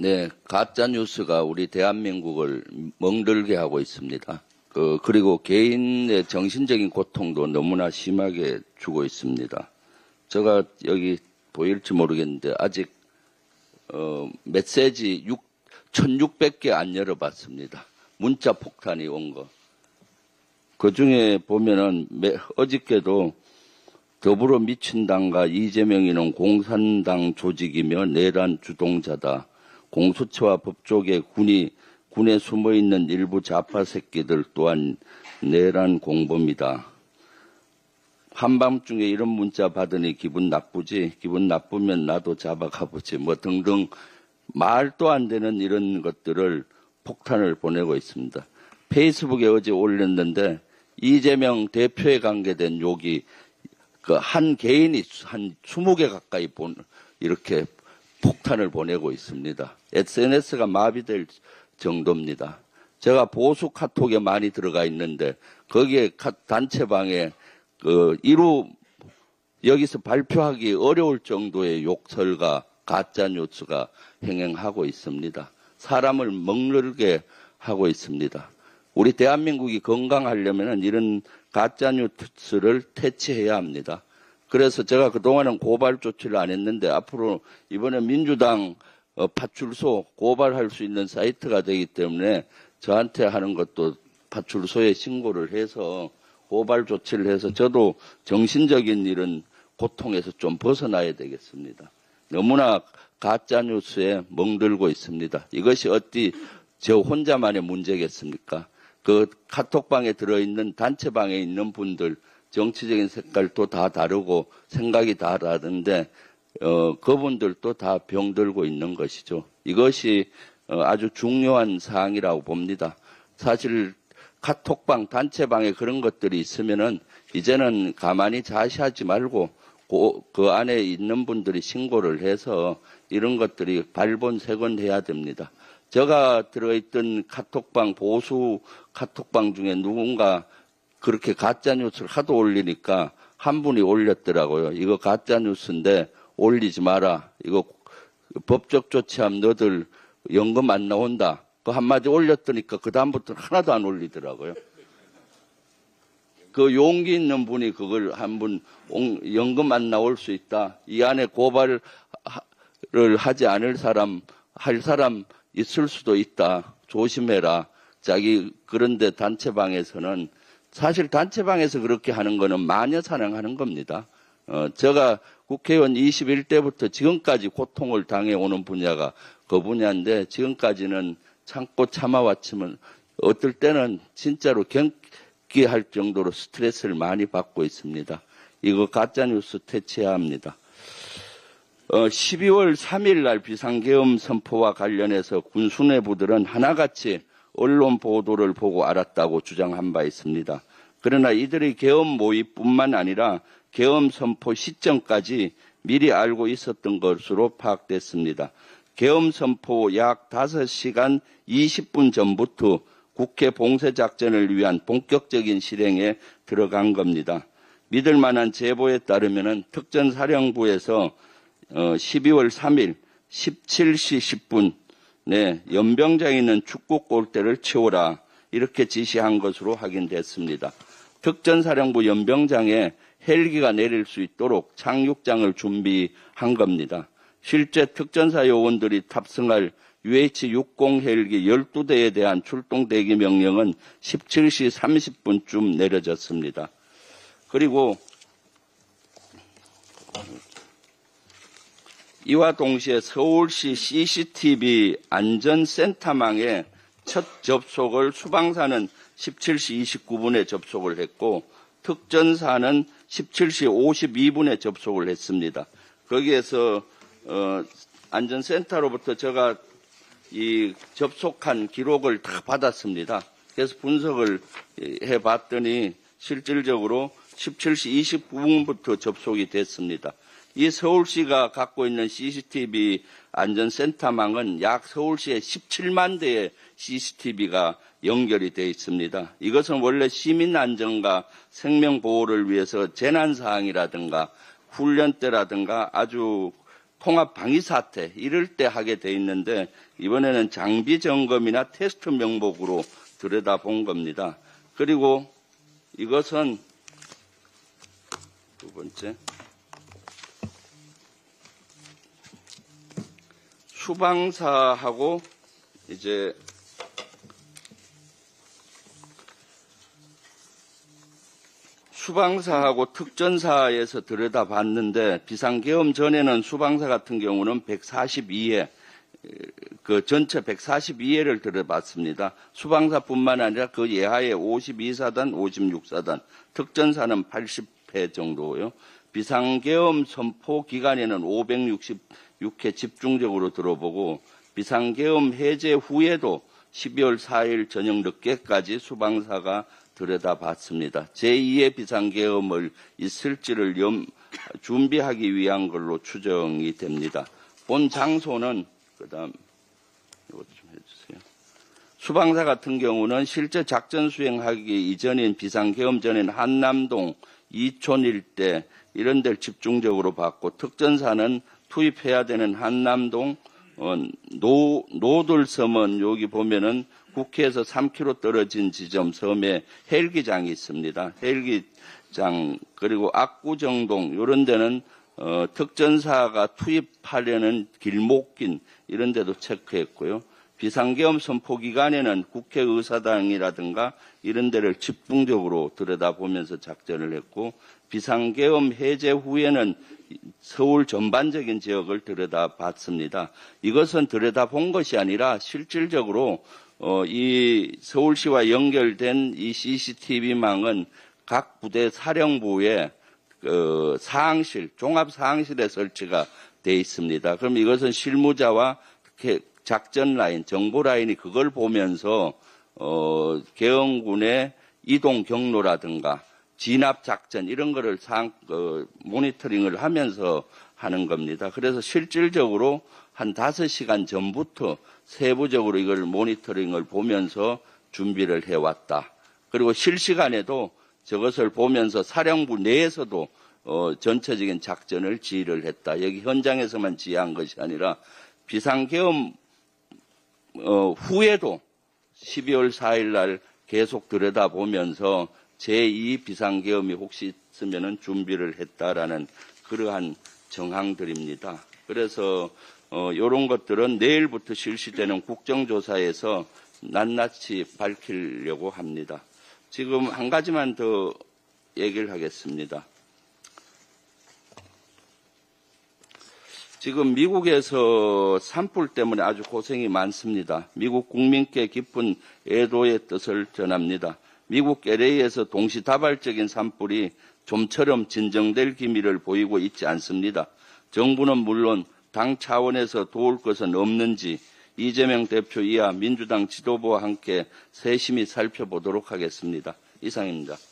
네, 가짜 뉴스가 우리 대한민국을 멍들게 하고 있습니다. 그, 그리고 개인의 정신적인 고통도 너무나 심하게 주고 있습니다. 제가 여기 보일지 모르겠는데 아직 어, 메시지 6, 1600개 안 열어봤습니다. 문자 폭탄이 온 거. 그 중에 보면은 매- 어저께도 더불어민주당과 이재명이는 공산당 조직이며 내란 주동자다. 공수처와 법조계 군이 군에 숨어 있는 일부 좌파 새끼들 또한 내란 공범이다. 한밤중에 이런 문자 받으니 기분 나쁘지. 기분 나쁘면 나도 잡아가보지. 뭐 등등 말도 안 되는 이런 것들을 폭탄을 보내고 있습니다. 페이스북에 어제 올렸는데 이재명 대표에 관계된 욕이 그 한 개인이 한 20개 가까이 본 이렇게 폭탄을 보내고 있습니다. SNS가 마비될 정도입니다. 제가 보수 카톡에 많이 들어가 있는데 거기에 카- 단체방에 그 이루 여기서 발표하기 어려울 정도의 욕설과 가짜 뉴스가 행행하고 있습니다. 사람을 먹늘게 하고 있습니다. 우리 대한민국이 건강하려면 이런 가짜 뉴스를 퇴치해야 합니다. 그래서 제가 그동안은 고발 조치를 안 했는데 앞으로 이번에 민주당 어, 파출소 고발할 수 있는 사이트가 되기 때문에 저한테 하는 것도 파출소에 신고를 해서 고발 조치를 해서 저도 정신적인 이런 고통에서 좀 벗어나야 되겠습니다. 너무나 가짜 뉴스에 멍들고 있습니다. 이것이 어찌 저 혼자만의 문제겠습니까? 그 카톡방에 들어있는 단체방에 있는 분들 정치적인 색깔도 다 다르고 생각이 다 다른데 어, 그분들도 다 병들고 있는 것이죠. 이것이 어, 아주 중요한 사항이라고 봅니다. 사실 카톡방, 단체방에 그런 것들이 있으면은 이제는 가만히 자시하지 말고 그, 그 안에 있는 분들이 신고를 해서 이런 것들이 발본색원해야 됩니다. 제가 들어있던 카톡방, 보수 카톡방 중에 누군가 그렇게 가짜 뉴스를 하도 올리니까 한 분이 올렸더라고요. 이거 가짜 뉴스인데 올리지 마라. 이거 법적 조치하면 너들 연금 안 나온다. 그 한마디 올렸더니까 그 다음부터는 하나도 안 올리더라고요. 그 용기 있는 분이 그걸 한 분 연금 안 나올 수 있다. 이 안에 고발을 하지 않을 사람, 할 사람 있을 수도 있다. 조심해라. 자기 그런데 단체방에서는 사실 단체방에서 그렇게 하는 거는 마녀 사냥하는 겁니다. 어, 제가 국회의원 21대부터 지금까지 고통을 당해오는 분야가 그 분야인데 지금까지는 참고 참아왔지만 어떨 때는 진짜로 경기할 정도로 스트레스를 많이 받고 있습니다. 이거 가짜뉴스 퇴치해야 합니다. 어, 12월 3일 날 비상계엄 선포와 관련해서 군수뇌부들은 하나같이 언론 보도를 보고 알았다고 주장한 바 있습니다. 그러나 이들의 계엄 모의뿐만 아니라 계엄 선포 시점까지 미리 알고 있었던 것으로 파악됐습니다. 계엄 선포 약 5시간 20분 전부터 국회 봉쇄 작전을 위한 본격적인 실행에 들어간 겁니다. 믿을 만한 제보에 따르면 특전사령부에서 12월 3일 17시 10분 네, 연병장에 있는 축구 골대를 채워라 이렇게 지시한 것으로 확인됐습니다. 특전사령부 연병장에 헬기가 내릴 수 있도록 착륙장을 준비한 겁니다. 실제 특전사 요원들이 탑승할 UH-60 헬기 12대에 대한 출동 대기 명령은 17시 30분쯤 내려졌습니다. 그리고 이와 동시에 서울시 CCTV 안전센터망에 첫 접속을 수방사는 17시 29분에 접속을 했고 특전사는 17시 52분에 접속을 했습니다. 거기에서 어, 안전센터로부터 제가 이 접속한 기록을 다 받았습니다. 그래서 분석을 해봤더니 실질적으로 17시 29분부터 접속이 됐습니다. 이 서울시가 갖고 있는 CCTV 안전센터망은 약 서울시에 17만 대의 CCTV가 연결이 되어 있습니다. 이것은 원래 시민 안전과 생명 보호를 위해서 재난 사항이라든가 훈련 때라든가 아주 통합 방위 사태 이럴 때 하게 돼 있는데 이번에는 장비 점검이나 테스트 명목으로 들여다본 겁니다. 그리고 이것은 두 번째 수방사하고 이제 수방사하고 특전사에서 들여다봤는데 비상계엄 전에는 수방사 같은 경우는 142회 그 전체 142회를 들어봤습니다. 수방사뿐만 아니라 그 예하에 52사단, 56사단, 특전사는 80회 정도고요. 비상계엄 선포 기간에는 566회 집중적으로 들어보고 비상계엄 해제 후에도 12월 4일 저녁 늦게까지 수방사가 들여다봤습니다. 제2의 비상계엄을 있을지를 염, 준비하기 위한 걸로 추정이 됩니다. 본 장소는 그다음 이것 좀 해주세요. 수방사 같은 경우는 실제 작전 수행하기 이전인 비상계엄 전인 한남동, 이촌 일대 이런 데를 집중적으로 봤고 특전사는 투입해야 되는 한남동, 어, 노, 노들섬은 여기 보면은 국회에서 3km 떨어진 지점 섬에 헬기장이 있습니다. 헬기장 그리고 압구정동 이런 데는 어, 특전사가 투입하려는 길목긴 이런 데도 체크했고요. 비상계엄 선포 기간에는 국회의사당이라든가 이런 데를 집중적으로 들여다보면서 작전을 했고 비상계엄 해제 후에는 서울 전반적인 지역을 들여다봤습니다. 이것은 들여다본 것이 아니라 실질적으로 어, 이 서울시와 연결된 이 CCTV망은 각 부대 사령부에 그 사항실, 종합 사항실에 설치가 돼 있습니다. 그럼 이것은 실무자와 작전 라인, 정보 라인이 그걸 보면서 어, 계엄군의 이동 경로라든가 진압 작전 이런 거를 상, 어, 모니터링을 하면서 하는 겁니다. 그래서 실질적으로 한 다섯 시간 전부터 세부적으로 이걸 모니터링을 보면서 준비를 해왔다. 그리고 실시간에도 저것을 보면서 사령부 내에서도 어, 전체적인 작전을 지휘를 했다. 여기 현장에서만 지휘한 것이 아니라 비상계엄 어, 후에도 12월 4일 날 계속 들여다보면서 제2 비상계엄이 혹시 있으면 준비를 했다라는 그러한 정황들입니다. 그래서 어, 이런 것들은 내일부터 실시되는 국정조사에서 낱낱이 밝히려고 합니다. 지금 한 가지만 더 얘기를 하겠습니다. 지금 미국에서 산불 때문에 아주 고생이 많습니다. 미국 국민께 깊은 애도의 뜻을 전합니다. 미국 LA에서 동시다발적인 산불이 좀처럼 진정될 기미를 보이고 있지 않습니다. 정부는 물론 당 차원에서 도울 것은 없는지 이재명 대표 이하 민주당 지도부와 함께 세심히 살펴보도록 하겠습니다. 이상입니다.